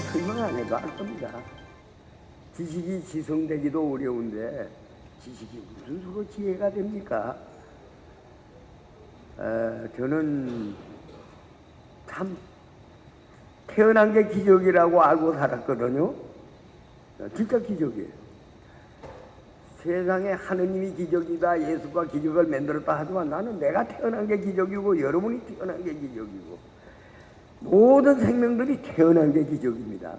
설명 안 해도 알 겁니다. 지식이 지성되기도 어려운데 지식이 무슨 수로 지혜가 됩니까? 어, 저는 참 태어난 게 기적이라고 알고 살았거든요. 어, 진짜 기적이에요. 세상에 하느님이 기적이다, 예수가 기적을 만들었다 하지만 나는 내가 태어난 게 기적이고 여러분이 태어난 게 기적이고 모든 생명들이 태어난 게 기적입니다.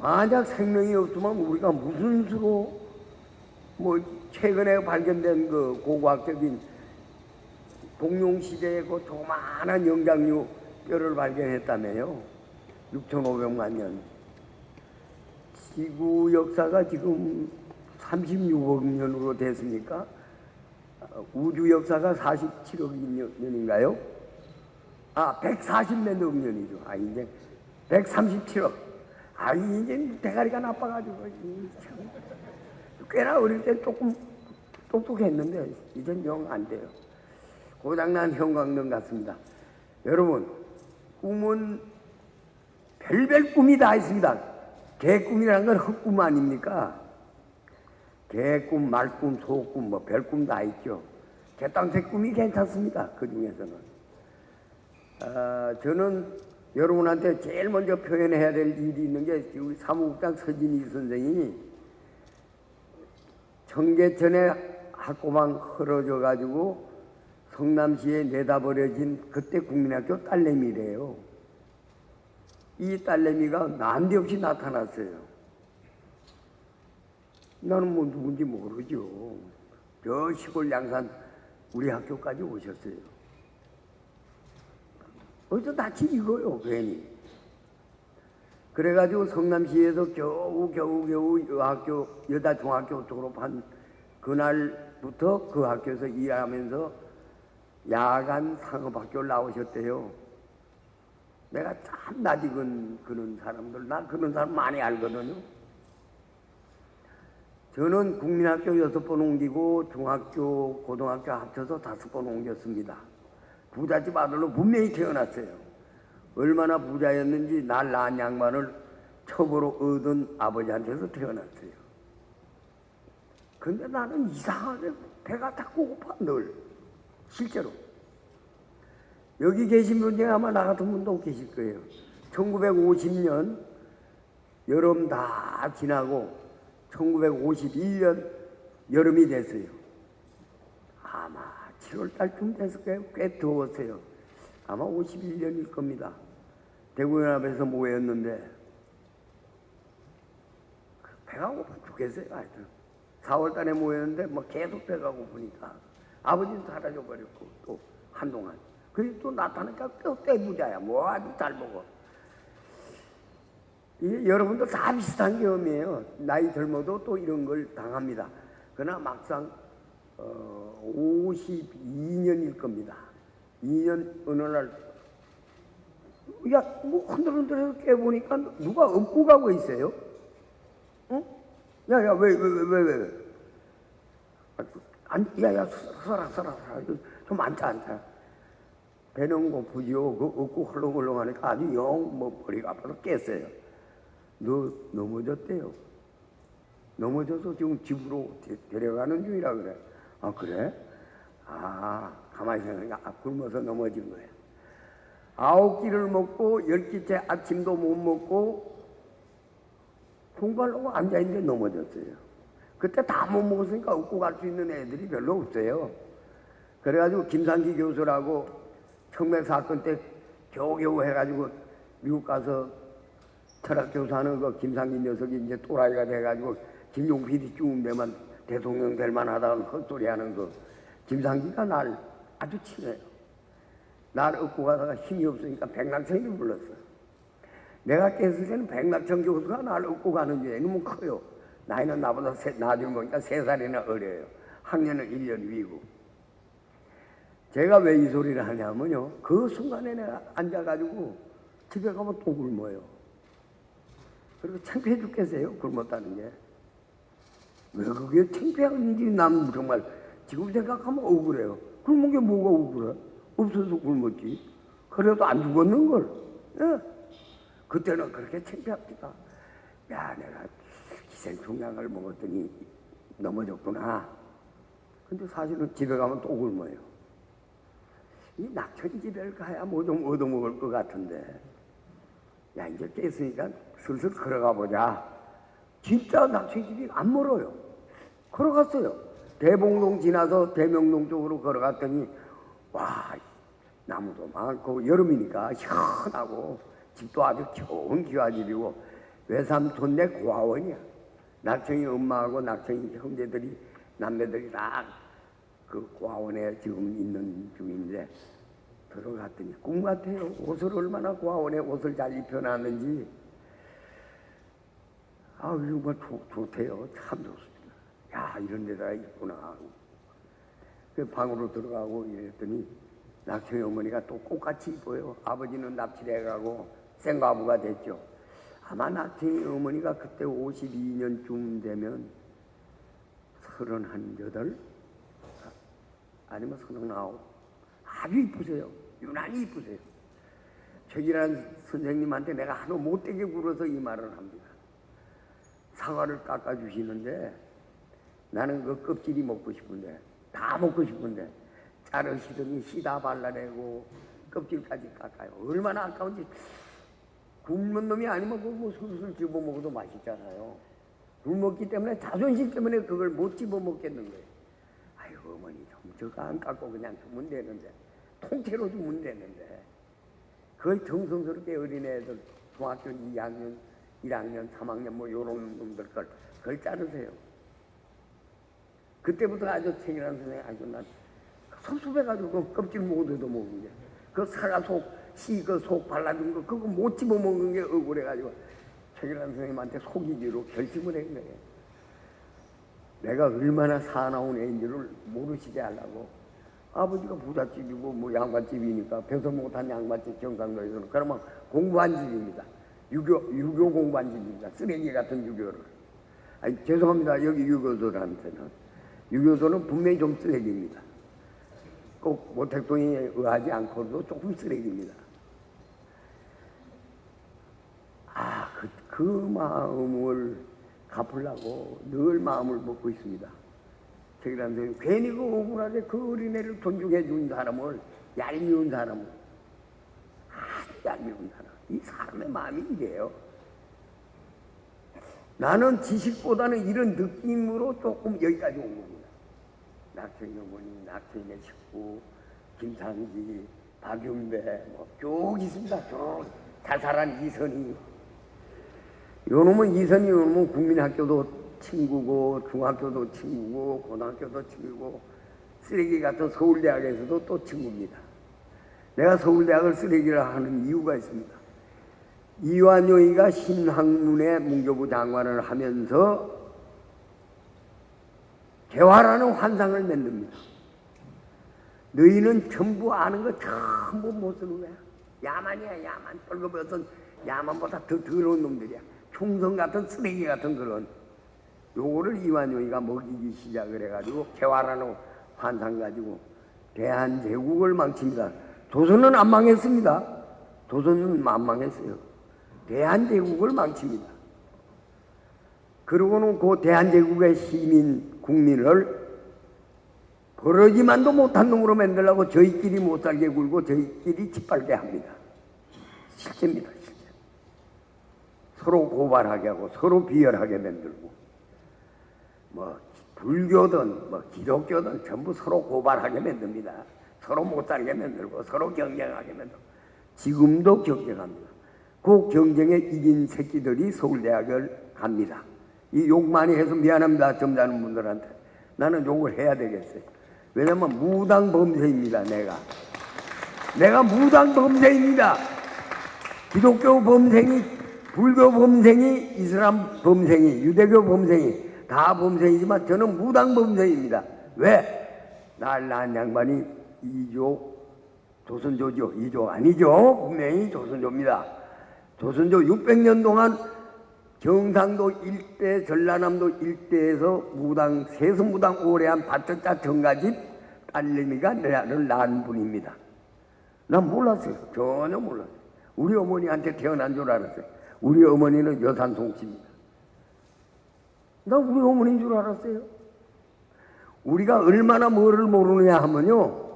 만약 생명이 없으면 우리가 무슨 수로 뭐 최근에 발견된 그 고고학적인 공룡 시대의 그 조만한 영장류 뼈를 발견했다며요. 6,500만 년. 지구 역사가 지금 36억 년으로 됐습니까? 어, 우주 역사가 47억 년인가요? 아, 140몇 년이죠. 아, 이제 137억. 아, 이제 대가리가 나빠가지고, 참. 꽤나 어릴 때 조금 똑똑했는데, 이젠 영 안 돼요. 고장난 형광등 같습니다. 여러분, 꿈은 별별 꿈이 다 있습니다. 개꿈이라는 건 헛꿈 아닙니까? 개꿈, 말꿈, 소꿈, 뭐 별꿈 다 있죠. 개땅새 꿈이 괜찮습니다. 그 중에서는. 아, 저는 여러분한테 제일 먼저 표현해야 될 일이 있는 게 우리 사무국장 서진희 선생이 청계천에 학고방 헐어져 가지고 성남시에 내다버려진 그때 국민학교 딸내미래요. 이 딸내미가 난데없이 나타났어요. 나는 뭐 누군지 모르죠. 저 시골 양산 우리 학교까지 오셨어요. 어디서 낯이 익어요, 괜히. 그래가지고 성남시에서 겨우 겨우 겨우 여 학교 여자 중학교 졸업한 그날부터 그 학교에서 일하면서 야간 상업학교를 나오셨대요. 내가 참 낯익은 그런 사람들, 나 그런 사람 많이 알거든요. 저는 국민학교 여섯 번 옮기고 중학교, 고등학교 합쳐서 다섯 번 옮겼습니다. 부잣집 아들로 분명히 태어났어요. 얼마나 부자였는지 날 낳은 양반을 첩으로 얻은 아버지한테서 태어났어요. 근데 나는 이상하게 배가 자꾸 고파, 늘. 실제로. 여기 계신 분 중에 아마 나 같은 분도 계실 거예요. 1950년 여름 다 지나고 1951년 여름이 됐어요. 아마 7월 달쯤 거예요. 꽤 더웠어요. 아마 51년일 겁니다. 대구연합에서 모였는데 배가 고파 죽겠어요. 하여튼 4월 달에 모였는데 뭐 계속 배가 고프니까 아버지는 사라져 버렸고 또 한동안 그리고 또 나타나니까 또 떼부자야. 뭐 아주 잘 먹어. 이게 여러분도 다 비슷한 경험이에요. 나이 젊어도 또 이런 걸 당합니다. 그러나 막상 어, 52년일 겁니다. 2년 어느 날, 야, 뭐 흔들흔들해서 깨보니까 누가 업고 가고 있어요? 응? 야, 야, 왜, 왜, 왜, 왜, 왜? 안, 야, 야, 서라, 서라, 서라. 좀 앉아, 앉아. 배는 고프지요. 그 업고 헐렁헐렁 하니까 아주 영, 뭐, 머리가 아파서 깼어요. 너 넘어졌대요. 넘어져서 지금 집으로 데려가는 중이라 그래. 아, 그래? 아, 가만히 아, 굶어서 넘어진 거야. 아홉 끼를 먹고 열 끼째 아침도 못 먹고 공부하려고 앉아있는데 넘어졌어요. 그때 다 못 먹었으니까 웃고 갈 수 있는 애들이 별로 없어요. 그래가지고 김상기 교수라고 청맥 사건 때 겨우겨우 해가지고 미국 가서 철학 교사는 그 김상기 녀석이 이제 또라이가 돼가지고 김용 PD 쭉 되면 대통령 될 만하다는 헛소리 하는 그 김상기가 날 아주 친해요. 날 업고 가다가 힘이 없으니까 백낙천이를 불렀어. 내가 깼을 때는 백낙천 교수가 날 업고 가는 게 너무 커요. 나이는 나보다 세, 나중에 보니까 세 살이나 어려요. 학년은 1년 위고. 제가 왜 이 소리를 하냐면요. 그 순간에 내가 앉아가지고 집에 가면 또 굶어요. 그리고 창피해 죽겠어요. 굶었다는 게. 왜 그게 창피한지 남 정말 지금 생각하면 억울해요. 굶은 게 뭐가 억울해? 없어서 굶었지. 그래도 안 죽었는 걸. 예. 그때는 그렇게 창피합니다. 야, 내가 기생충약을 먹었더니 넘어졌구나. 근데 사실은 집에 가면 또 굶어요. 이 낙천집에 가야 뭐 좀 얻어먹을 것 같은데. 야, 이제 깼으니까 슬슬 걸어가 보자. 진짜 낙천집이 안 멀어요. 걸어갔어요. 대봉동 지나서 대명동 쪽으로 걸어갔더니, 와, 나무도 많고, 여름이니까 시원하고, 집도 아주 좋은 기와집이고, 외삼촌 네 고아원이야. 낙천이 엄마하고 낙천이 형제들이, 남매들이 다 그 고아원에 지금 있는 중인데, 들어갔더니 꿈 같아요. 옷을 얼마나 고아원에 옷을 잘 입혀놨는지. 아, 정말 좋, 좋대요. 참 좋습니다. 야, 이런 데다가 있구나. 그 방으로 들어가고 이랬더니 낙천의 어머니가 또 꽃같이 이뻐요. 아버지는 납치해가고 생과부가 됐죠. 아마 낙천의 어머니가 그때 52년쯤 되면 서른 한 여덟 아니면 서른 아홉 아주 이쁘세요. 유난히 이쁘세요. 최기란 선생님한테 내가 하도 못되게 굴어서 이 말을 합니다. 사과를 깎아주시는데 나는 그 껍질이 먹고 싶은데 다 먹고 싶은데 자르시더니 씨다 발라내고 껍질까지 깎아요. 얼마나 아까운지 굶는 놈이 아니면 그거 뭐 술술 집어 먹어도 맛있잖아요. 굶었기 때문에 자존심 때문에 그걸 못 집어 먹겠는 거예요. 아이고 어머니 좀 저거 안 깎고 그냥 주면 되는데 통째로 주면 되는데 그걸 정성스럽게 어린애들 중학교 2학년, 1학년, 3학년 뭐 요런 놈들 걸 그걸 자르세요. 그때부터 아주 책이라는 선생님 아주 난 섭섭해가지고 그 껍질 못 얻어 먹은 게. 그 사과 속, 씨 그 속 발라준 거 그거 못 집어 먹은 게 억울해가지고 책이라는 선생님한테 속이기로 결심을 한 거예요. 내가 얼마나 사나운 애인지를 모르시게 하려고 아버지가 부잣집이고 뭐 양반집이니까 배서 못한 양반집 경상도에서는 그러면 공부한 집입니다. 유교 유교 공부한 집입니다. 쓰레기 같은 유교를. 아니 죄송합니다. 여기 유교도들한테는 유교도는 분명히 좀 쓰레기입니다. 꼭 모택동에 의하지 않고도 조금 쓰레기입니다. 아, 그, 그 마음을 갚으려고 늘 마음을 먹고 있습니다. 저기란 선 괜히 그 억울하게 그 어린애를 존중해 준 사람을 얄미운 사람을 아주 얄미운 사람. 이 사람의 마음이 이래요. 나는 지식보다는 이런 느낌으로 조금 여기까지 온 겁니다. 낙천이 어머니, 낙천의 식구, 김상지, 박윤배, 뭐 쭉 있습니다. 쭉 자살한 이선희. 요놈은 이선희 요놈은 국민학교도 친구고 중학교도 친구고 고등학교도 친구고 쓰레기 같은 서울대학에서도 또 친구입니다. 내가 서울대학을 쓰레기라 하는 이유가 있습니다. 이완용이가 신학문의 문교부 장관을 하면서 개화라는 환상을 만듭니다. 너희는 전부 아는 거 전부 못 쓰는 거야. 야만이야, 야만. 뻘거벗은 야만보다 더 더러운 놈들이야. 충성 같은 쓰레기 같은 그런. 요거를 이완용이가 먹이기 시작을 해가지고 개화라는 환상 가지고 대한제국을 망칩니다. 조선은 안 망했습니다. 조선은 안 망했어요. 대한제국을 망칩니다. 그러고는 그 대한제국의 시민, 국민을 버러지만도 못한 놈으로 만들려고 저희끼리 못 살게 굴고 저희끼리 짓밟게 합니다. 실제입니다, 실제. 서로 고발하게 하고 서로 비열하게 만들고 뭐 불교든 뭐 기독교든 전부 서로 고발하게 만듭니다. 서로 못 살게 만들고 서로 경쟁하게 만들고 지금도 경쟁합니다. 그 경쟁에 이긴 새끼들이 서울대학을 갑니다. 이 욕 많이 해서 미안합니다. 점잖은 분들한테. 나는 욕을 해야 되겠어요. 왜냐면 무당 범죄입니다. 내가. 내가 무당 범죄입니다. 기독교 범생이, 불교 범생이, 이슬람 범생이, 유대교 범생이 다 범생이지만 저는 무당 범생입니다. 왜? 날 낳은 양반이 이조 조선조죠. 이조 아니죠. 분명히 조선조입니다. 조선조 600년 동안 경상도 일대, 전라남도 일대에서 무당, 세수무당 오래한 바천자 정가집 딸내미가 나를 낳은 분입니다. 난 몰랐어요. 전혀 몰랐어요. 우리 어머니한테 태어난 줄 알았어요. 우리 어머니는 여산송 씨입니다. 나 우리 어머니인 줄 알았어요. 우리가 얼마나 뭐를 모르느냐 하면요.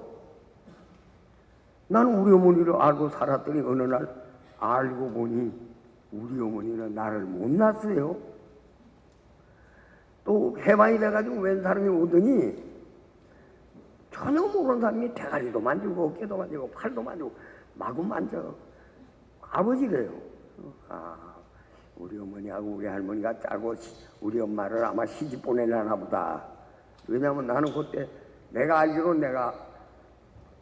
나는 우리 어머니를 알고 살았더니 어느 날 알고 보니 우리 어머니는 나를 못 낳았어요. 또 해방이 돼가지고 웬 사람이 오더니 전혀 모르는 사람이 대가리도 만지고 어깨도 만지고 팔도 만지고 마구 만져 아버지래요. 아 우리 어머니하고 우리 할머니가 짜고 시- 우리 엄마를 아마 시집 보내려나 보다. 왜냐면 나는 그때 내가 알기로 내가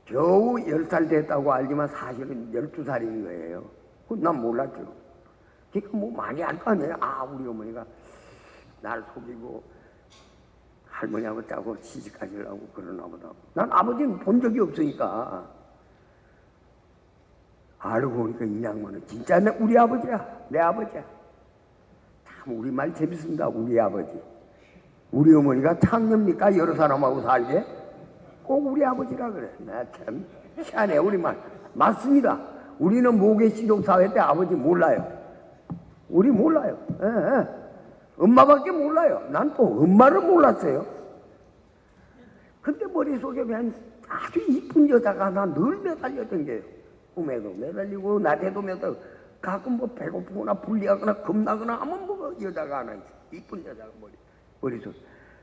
겨우 열 살 됐다고 알지만 사실은 열두 살인 거예요. 난 몰랐죠. 그러니까 뭐 많이 아니에요. 아 우리 어머니가 날 속이고 할머니하고 짜고 시집 가시려고 그러나 보다. 난 아버지는 본 적이 없으니까. 알고 보니까 이 양반은 진짜 내 우리 아버지야. 내 아버지야. 참 우리 말 재밌습니다. 우리 아버지. 우리 어머니가 창녀입니까? 여러 사람하고 살게? 꼭 우리 아버지라 그래. 나 참 희한해 우리 말. 맞습니다. 우리는 모계시족 사회 때 아버지 몰라요. 우리 몰라요. 예, 예. 엄마밖에 몰라요. 난 또 엄마를 몰랐어요. 근데 머릿속에 그냥 아주 이쁜 여자가 나늘 매달렸던 게요. 꿈에도 매달리고 낮에도 매달리고 가끔 뭐 배고프거나 불리하거나 겁나거나 하면 뭐 여자가 하나 있어. 이쁜 여자가 머리, 머릿속.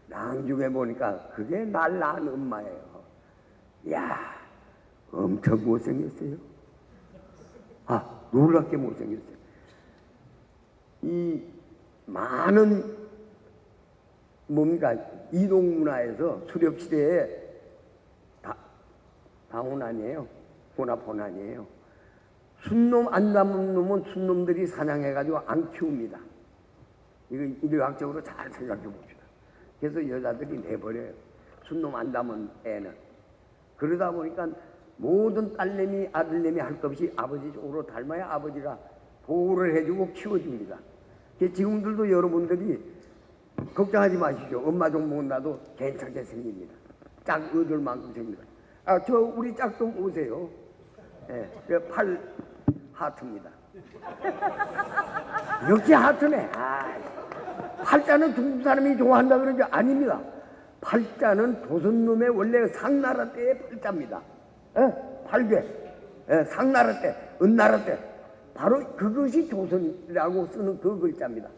나중에 보니까 그게 날 낳은 엄마예요. 야 엄청 못생겼어요. 아, 놀랍게 못생겼어요. 이 많은 뭡니까 이동 문화에서 수렵 시대에 다 방언 아니에요. 혼합혼 아니에요. 순놈 안 담은 놈은 순놈들이 사냥해가지고 안 키웁니다. 이거 인류학적으로 잘 생각해 봅시다. 그래서 여자들이 내버려요. 순놈 안 담은 애는. 그러다 보니까 모든 딸내미 아들내미 할 것 없이 아버지 쪽으로 닮아야 아버지가 보호를 해주고 키워줍니다. 지금들도 여러분들이 걱정하지 마십시오. 엄마 좀못 나도 괜찮게 생깁니다. 짝 얻을 만큼 생깁니다. 아, 저 우리 짝좀 오세요. 예, 그팔 하트입니다. 역시 하트네. 아, 팔자는 중국 사람이 좋아한다 그러죠? 아닙니다. 팔자는 조선놈의 원래 상나라 때의 팔자입니다. 예? 팔괴. 예, 상나라 때, 은나라 때. 바로 그것이 조선이라고 쓰는 그 글자입니다.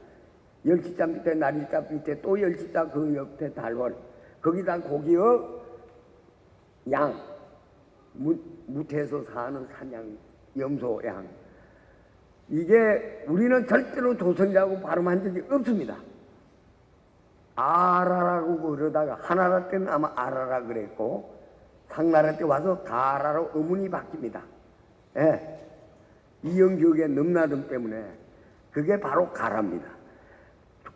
열시자 밑에 날일자 밑에 또 열시자 그 옆에 달월. 거기다 고기어 양. 무, 무태에서 사는 산양, 염소 양. 이게 우리는 절대로 조선이라고 발음한 적이 없습니다. 아라라고 그러다가 하나라 때는 아마 아라라 그랬고 상나라 때 와서 가라로 의문이 바뀝니다. 예. 이영교의 넘나름 때문에 그게 바로 가라입니다.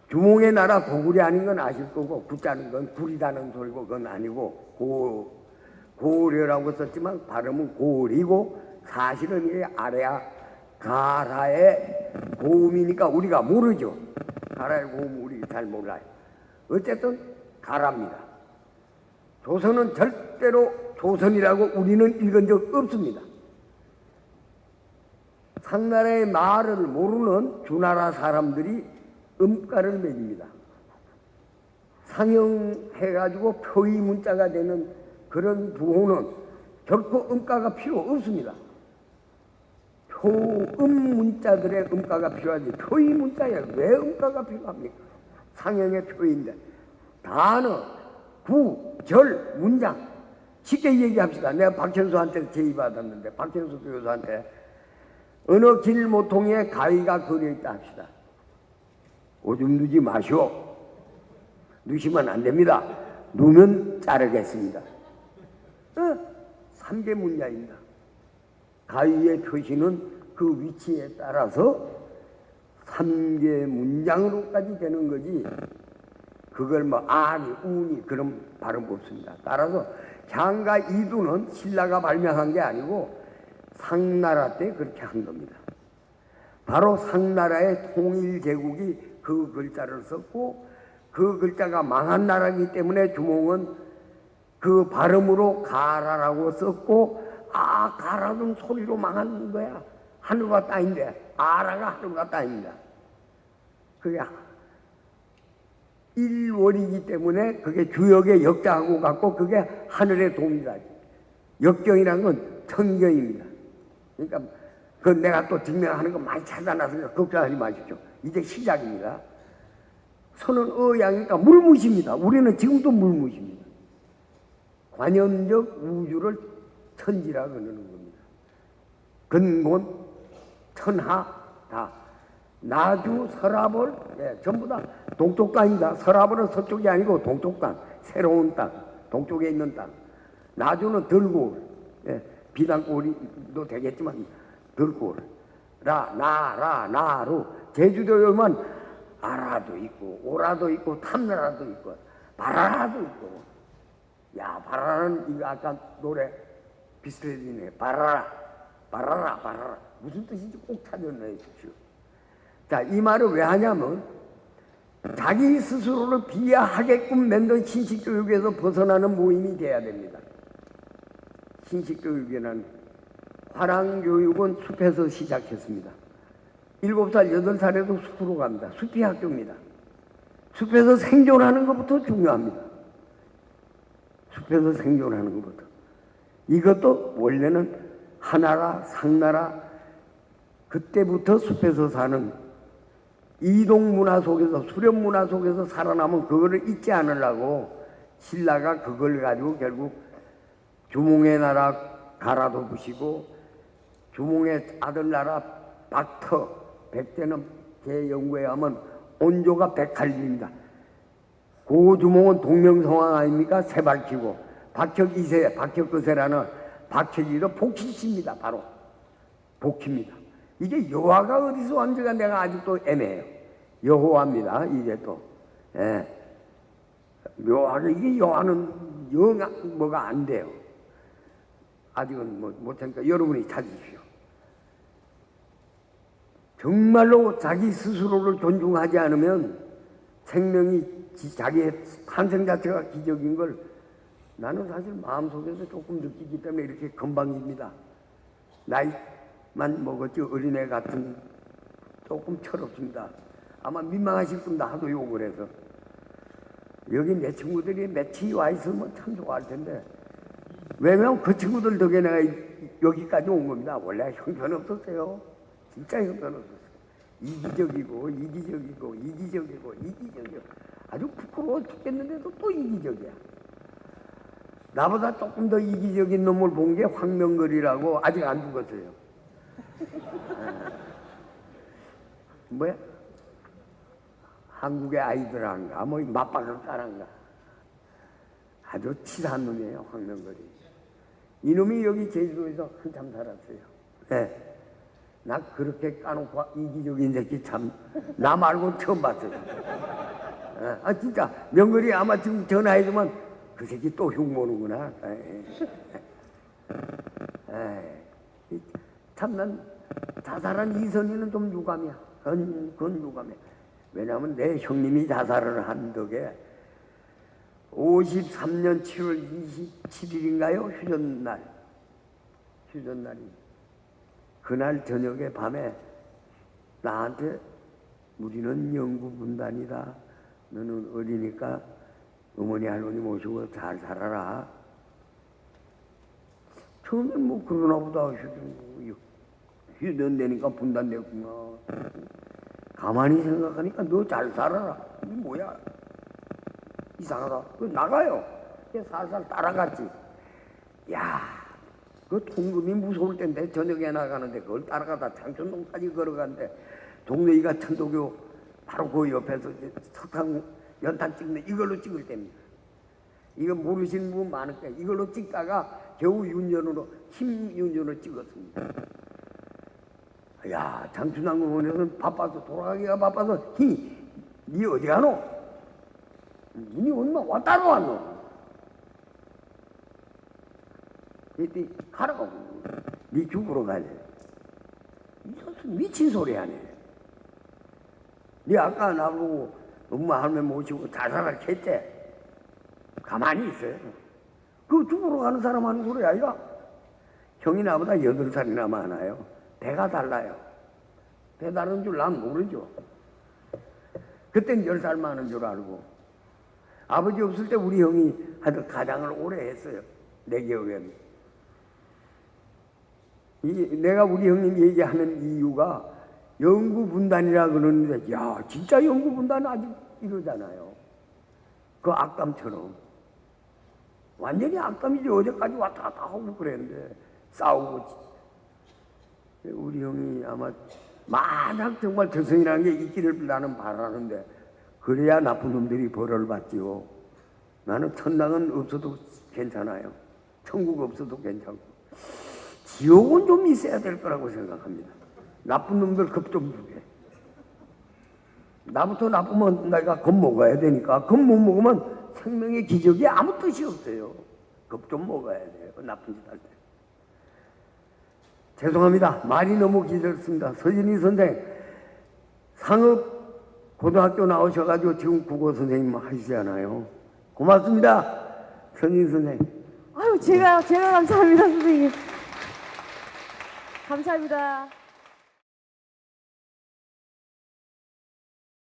주몽의 나라 고구려 아닌 건 아실 거고 구자는 건 구리다는 소리고 그건 아니고 고 고려라고 썼지만 발음은 고리고 사실은 이게 아래야 가라의 고음이니까 우리가 모르죠. 가라의 고음 우리 잘 몰라요. 어쨌든 가라입니다. 조선은 절대로 조선이라고 우리는 읽은 적 없습니다. 상나라의 말을 모르는 주나라 사람들이 음가를 매깁니다. 상형해가지고 표의 문자가 되는 그런 부호는 결코 음가가 필요 없습니다. 표음 문자들의 음가가 필요하지 표의 문자에 왜 음가가 필요합니까? 상형의 표인데 단어, 구, 절, 문장 쉽게 얘기합시다. 내가 박현수한테 제의받았는데 박현수 교수한테 어느 길 모통에 가위가 걸려 있다 합시다. 오줌 누지 마시오. 누시면 안 됩니다. 누면 자르겠습니다. 어, 삼계 문자입니다. 가위의 표시는 그 위치에 따라서 삼계 문장으로까지 되는 거지. 그걸 뭐 아니, 우니 그런 발음 없습니다. 따라서 장가 이두는 신라가 발명한 게 아니고 상나라 때 그렇게 한 겁니다. 바로 상나라의 통일 제국이 그 글자를 썼고 그 글자가 망한 나라이기 때문에 주몽은 그 발음으로 가라라고 썼고 아 가라는 소리로 망한 거야 하늘과 땅인데 아라가 하늘과 땅입니다. 그게 일월이기 때문에 그게 주역의 역자하고 같고 그게 하늘의 동이다. 역경이라는 건 천경입니다. 그러니까 그 내가 또 증명하는 거 많이 찾아놨으니까 걱정하지 마십시오. 이제 시작입니다. 선은 어양이니까 물무십니다. 우리는 지금도 물무십니다. 관념적 우주를 천지라 그러는 겁니다. 근본, 천하, 다. 나주, 서라벌, 예, 전부 다 동쪽 땅입니다. 서라벌은 서쪽이 아니고 동쪽 땅, 새로운 땅, 동쪽에 있는 땅. 나주는 들골, 예, 비단골이도 되겠지만 들골. 라, 나, 라, 나로. 제주도에 오면 아라도 있고, 오라도 있고, 탐나라도 있고, 바라라도 있고. 야, 바라라는 이거 아까 노래 비슷해지네. 바라라, 바라라, 바라라. 무슨 뜻인지 꼭 찾아내 주십시오. 자, 이 말을 왜 하냐면, 자기 스스로를 비하하게끔 만든 신식교육에서 벗어나는 모임이 돼야 됩니다. 신식교육이라는 화랑교육은 숲에서 시작했습니다. 일곱 살, 여덟 살에도 숲으로 갑니다. 숲이 학교입니다. 숲에서 생존하는 것부터 중요합니다. 숲에서 생존하는 것부터. 이것도 원래는 하나라, 상나라, 그때부터 숲에서 사는 이동 문화 속에서, 수렵 문화 속에서 살아남은 그거를 잊지 않으려고 신라가 그걸 가지고 결국 주몽의 나라 가라도 부시고 주몽의 아들 나라 박터 백제는 제 연구에 하면 온조가 백할입니다. 고주몽은 동명성왕 아닙니까? 새 밝히고 박혁 이세 박혁 그세라는 박혁이도 복희씨입니다. 바로 복희입니다. 이게 여호와가 어디서 왔는지가 내가 아직도 애매해요. 여호와입니다. 이게 또 예. 묘하게 이게 여호와는 영 뭐가 안 돼요. 아직은 뭐 못하니까 여러분이 찾으십시오. 정말로 자기 스스로를 존중하지 않으면 생명이 자기의 탄생 자체가 기적인 걸 나는 사실 마음속에서 조금 느끼기 때문에 이렇게 건방집니다. 나이 만 먹었지 어린애 같은 조금 철없습니다. 아마 민망하실 분다 하도 욕을 해서 여기 내 친구들이 며칠 와 있으면 참 좋아할 텐데 왜냐면 그 친구들 덕에 내가 여기까지 온 겁니다. 원래 형편없었어요. 진짜 형편없었어요. 이기적이고 이기적이고 이기적이고 이기적이고 아주 부끄러워 죽겠는데도 또 이기적이야. 나보다 조금 더 이기적인 놈을 본 게 황명걸이라고 아직 안 죽었어요. 뭐야? 한국의 아이들한가 뭐 맞박을 까란가 아주 치사한 놈이에요 황명걸이. 이놈이 여기 제주도에서 한참 살았어요. 네. 나 그렇게 까놓고 이기적인 새끼 참 나 말고 처음 봤어요. 예, 아 진짜 명걸이 아마 지금 전화해주면 그 새끼 또 흉보는구나. 참난 자살한 이선희는 좀 유감이야. 그건, 그건 유감이야. 왜냐하면 내 형님이 자살을 한 덕에 53년 7월 27일인가요? 휴전날. 휴전날이. 그날 저녁에 밤에 나한테 우리는 영구 분단이다. 너는 어리니까 어머니 할머니 모시고 잘 살아라. 처음엔 뭐 그러나 보다 휴전, 휴전 되니까 분단됐구나. 가만히 생각하니까 너 잘 살아라. 이게 뭐야? 이상하다. 그 나가요. 살살 따라갔지. 야, 그 통금이 무서울 텐데 저녁에 나가는데 그걸 따라가다 장천동까지 걸어간대. 동네이가 천도교 바로 그 옆에서 석탄 연탄 찍는 이걸로 찍을 때입니다. 이거 모르시는 분 많을 때 이걸로 찍다가 겨우 윤전으로 힘 윤전으로 찍었습니다. 야 장춘왕 의원에서는 바빠서 돌아가기가 바빠서 히, 니 어디 가노? 니 얼마 왔다로 왔노? 그랬더니 가라고 니 죽으러 가래. 미친 소리 하네. 니 아까 나보고 엄마 할머니 모시고 자살을 했대. 가만히 있어요. 그 죽으러 가는 사람 하는 소리 아이가? 형이 나보다 여덟 살이나 많아요. 배가 달라요. 배 다른 줄 난 모르죠. 그땐 열 살 많은 줄 알고. 아버지 없을 때 우리 형이 하여튼 가장을 오래 했어요. 내 기억에는. 이, 내가 우리 형님 얘기하는 이유가 영구분단이라 그러는데, 야, 진짜 영구분단 아직 이러잖아요. 그 악감처럼. 완전히 악감이지. 어제까지 왔다 갔다 하고 그랬는데, 싸우고. 우리 형이 아마 만약 정말 저승이라는 게 있기를 나는 바라는데, 그래야 나쁜 놈들이 벌을 받지요. 나는 천당은 없어도 괜찮아요. 천국 없어도 괜찮고. 지옥은 좀 있어야 될 거라고 생각합니다. 나쁜 놈들 겁 좀 주게. 나부터 나쁘면 내가 겁 먹어야 되니까 겁 못 먹으면 생명의 기적이 아무 뜻이 없어요. 겁 좀 먹어야 돼요. 나쁜 짓 할 때. 죄송합니다. 말이 너무 길었습니다. 서진희 선생 상업 고등학교 나오셔가지고 지금 국어 선생님 하시잖아요. 고맙습니다. 서진희 선생. 아유, 제가, 제가 감사합니다, 선생님. 감사합니다.